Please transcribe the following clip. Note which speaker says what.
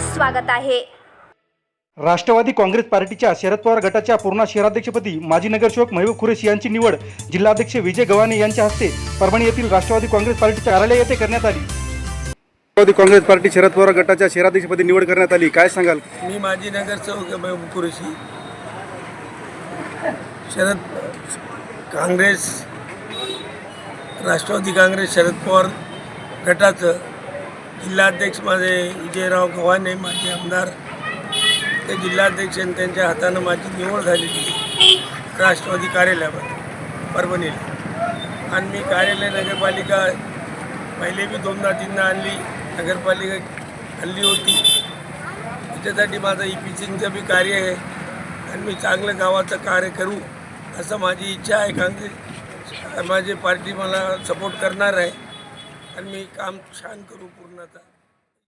Speaker 1: स्वागत आहे.
Speaker 2: राष्ट्रवादी काँग्रेस पार्टीच्या शरद पवार गटाच्या पूर्ण शहराध्यक्षपदी माजी नगरसेवक महबूब खुरेशी यांची निवड जिल्हाध्यक्ष विजय गव्हाणे यांच्या हस्ते परभणी येथील राष्ट्रवादी काँग्रेस पार्टीच्या कार्यालय येथे करण्यात आली. राष्ट्रवादी काँग्रेस पार्टी शरद पवार गटाच्या शहराध्यक्षपदी निवड करण्यात आली. काय सांगाल?
Speaker 3: मी माजी नगरसेवक महबूब कुरेशी शरद काँग्रेस राष्ट्रवादी काँग्रेस शरद पवार गटाचं जिल्हाध्यक्ष माझे विजयराव गव्हाणे माझे आमदार. ते जिल्हाध्यक्ष आणि त्यांच्या हातानं माझी निवड झालेली. राष्ट्रवादी कार्यालयामध्ये परभणीला. आणि मी कार्यालय नगरपालिका पहिले बी दोनदा तीनदा आणली नगरपालिका हल्ली होती. त्याच्यासाठी माझं ई पी सिंगचं बी कार्य आहे. आणि मी चांगलं गावाचं कार्य करू असं माझी इच्छा आहे. काँग्रेस माझी पार्टी मला सपोर्ट करणार आहे. आणि मी काम छान करू पूर्णतः.